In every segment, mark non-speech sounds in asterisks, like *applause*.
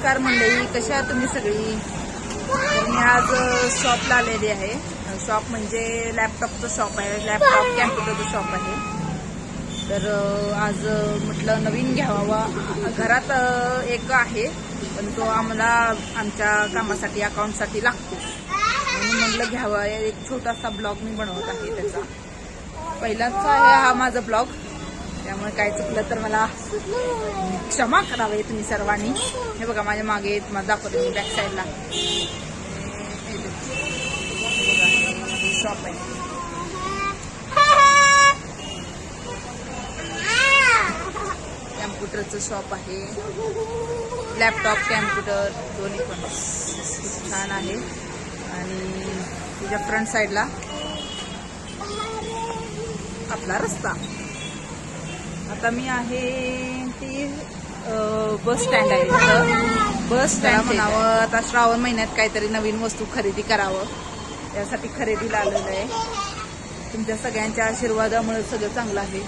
नमस्कार मंडळी कशा आहात तुम्ही सगळी? मी आज शॉपला आलेली आहे. शॉप म्हणजे लॅपटॉपचं शॉप आहे. लॅपटॉप कॅम्प्युटरचं शॉप आहे. तर आज म्हटलं नवीन घ्यावा. घरात एक आहे पण तो आम्हाला आमच्या कामासाठी अकाउंटसाठी लागतो. म्हणून म्हटलं घ्यावा. एक छोटासा ब्लॉग मी बनवत आहे त्याचा. पहिलाच आहे हा माझा ब्लॉग त्यामुळे काय चुकलं तर मला क्षमा करावे तुम्ही सर्वांनी. हे बघा माझ्या मागे तुम्हाला दाखवते मी बॅक साईडला शॉप आहे. कॅम्प्युटरचं शॉप आहे. लॅपटॉप कॅम्प्युटर दोन्ही पण. खूप छान आहे. आणि तुझ्या फ्रंट साईडला आपला रस्ता. आता मी आहे ती बस स्टँड आहे बस स्टँड म्हणावं आता श्रावण महिन्यात काहीतरी नवीन वस्तू खरेदी करावं. त्यासाठी खरेदीला आलेलं आहे. तुमच्या सगळ्यांच्या आशीर्वादामुळे सगळं चांगलं आहे.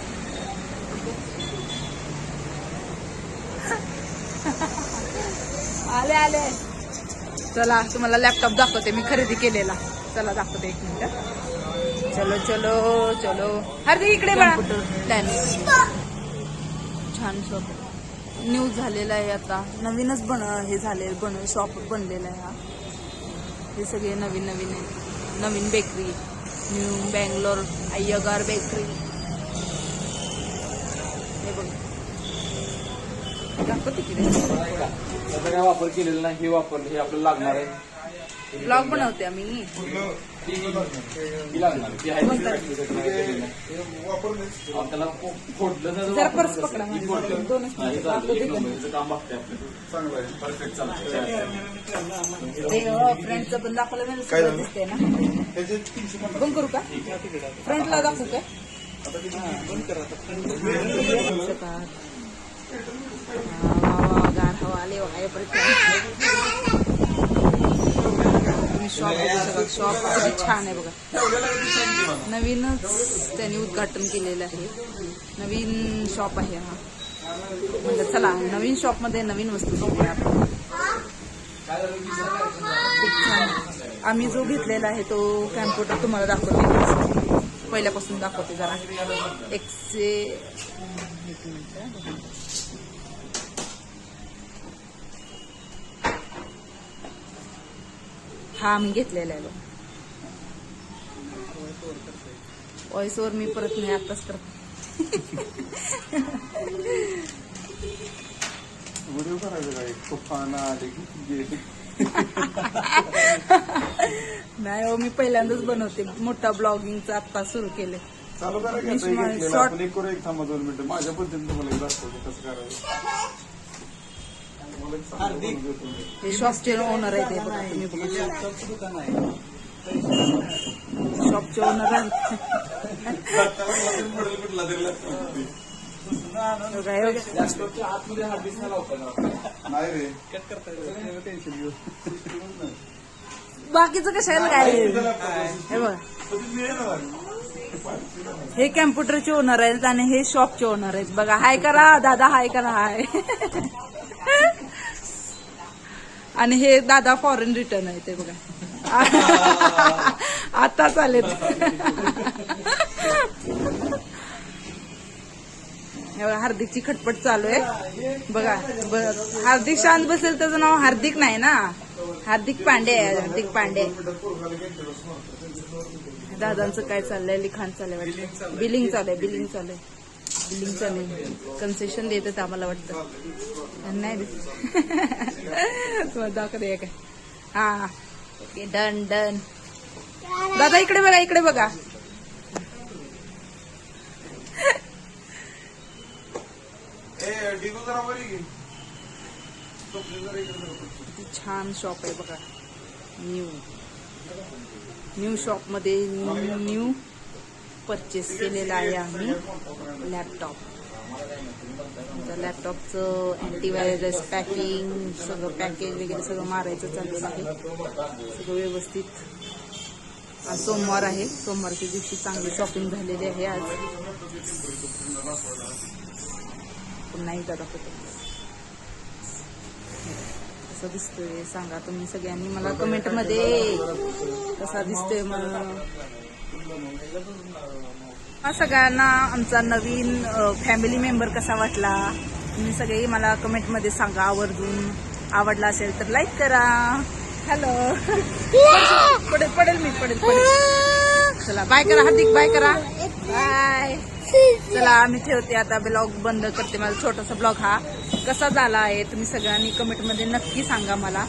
आले आले. चला तुम्हाला लॅपटॉप दाखवते मी खरेदी केलेला. चला दाखवते एक मिनिट. चलो चलो चलो. अरे इकडे बघा. छान शॉप न्यूज झालेला आहे आता. नवीनच बन हे झाले बन शॉप बनलेला आहे हा. हे सगळे नवीन नवीन आहे नवीन bakery new Bangalore Iyengar bakery हे बघ. त्याचा काय वापर केलेला नाही हे वापरलं हे आपल्याला लागणार आहे. ब्लॉग बनवते आम्ही. फोडलं जरा काम बघते फ्रंटचं पण दाखवलं म्हणजे ना. बंद करू का? फ्रंटला दाखवू काय गार हवा आले वाय शॉप शॉप किती छान आहे बघा. नवीनच त्यांनी उद्घाटन केलेलं आहे. नवीन शॉप आहे हा. म्हणजे चला नवीन शॉपमध्ये नवीन वस्तू घेऊया आपण. खूप छान आम्ही जो घेतलेला आहे तो कॅम्प्युटर तुम्हाला दाखवते. पहिल्यापासून दाखवते जरा. एकशे एक मिनिट हा आम्ही घेतलेला आहे ओव्हर मी परत नाही आताच करते नाही हो मी पहिल्यांदाच बनवते. मोठा ब्लॉगिंगचा आता सुरू केले चालू करा आपण एक थांबा दोन मिनिटं. माझ्या पद्धतीने तुम्हाला एक दाखवतो कसं करायचं. तुम्हाला एक चांगलं बनवून देतो मी. हे शॉपचे ओनर आहे ते बघा तुम्ही बघू. शॉपचे ओनर आहे बाकीचं कशाला काय? हे बघ. हे कॅम्प्युटरचे ओनर आहेत आणि हे शॉपचे ओनर आहेत. बघा हाय करा दादा हाय करा हाय. आणि हे दादा फॉरेन रिटर्न आहे ते बघा. *laughs* आता चालेल. हार्दिकची खटपट चालू आहे. बघा हार्दिक शांत बसेल त्याचं नाव हार्दिक नाही ना? हार्दिक पांडे आहे हार्दिक पांडे. दादांचं काय चाललंय? लिखाण चाललंय बिलिंग चालू आहे बिलिंग चालू आहे बिलिंग चालू कन्सेशन देतात आम्हाला वाटतं. नाही देत. *laughs* दाखवते काय हा. Okay done done. दादा इकडे बघा इकडे बघा. छान शॉप आहे बघा. न्यू न्यू शॉपमध्ये न्यू परचेस केलेला आहे आम्ही लॅपटॉप लॅपटॉपचं अँटीव्हायरस पॅकिंग सगळं पॅकेज वगैरे सगळं मारायचं चाललेलं आहे. सगळं व्यवस्थित. आज सोमवार आहे. सोमवारच्या दिवशी चांगली शॉपिंग झालेली आहे आज. पुन्हा एकदा दाखवतो. कसा दिसतोय सांगा तुम्ही सगळ्यांनी. मला कमेंटमध्ये कसा दिसतोय मला सगळ्यांना आमचा नवीन फॅमिली मेंबर कसा वाटला? तुम्ही सगळे मला कमेंटमध्ये सांगा आवर्जून. आवडला असेल तर लाईक करा. हॅलो *laughs* पडेल पडेल मी पडेल पडेल. चला बाय करा हार्दिक बाय करा. बाय चला आम्ही ठेवते आता ब्लॉग बंद करते. माझा छोटासा ब्लॉग हा कसा झाला आहे तुम्ही सगळ्यांनी कमेंटमध्ये नक्की सांगा मला.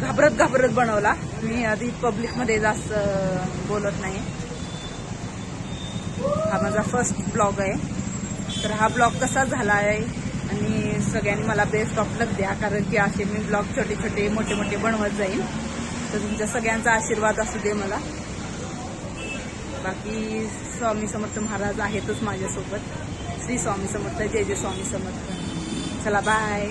घाबरत घाबरत बनवला. मी आधी पब्लिकमध्ये जास्त बोलत नाही. हा माझा फर्स्ट ब्लॉग आहे. तर हा ब्लॉग कसा झाला आहे आणि सगळ्यांनी मला बेस्ट ऑफ द्या कारण की असे मी ब्लॉग छोटे छोटे मोठे मोठे बनवत जाईल तर तुमच्या सगळ्यांचा आशीर्वाद असू दे मला. बाकी स्वामी समर्थ महाराज आहेतच माझ्यासोबत. श्री स्वामी समर्थ जय जय स्वामी समर्थ. चला बाय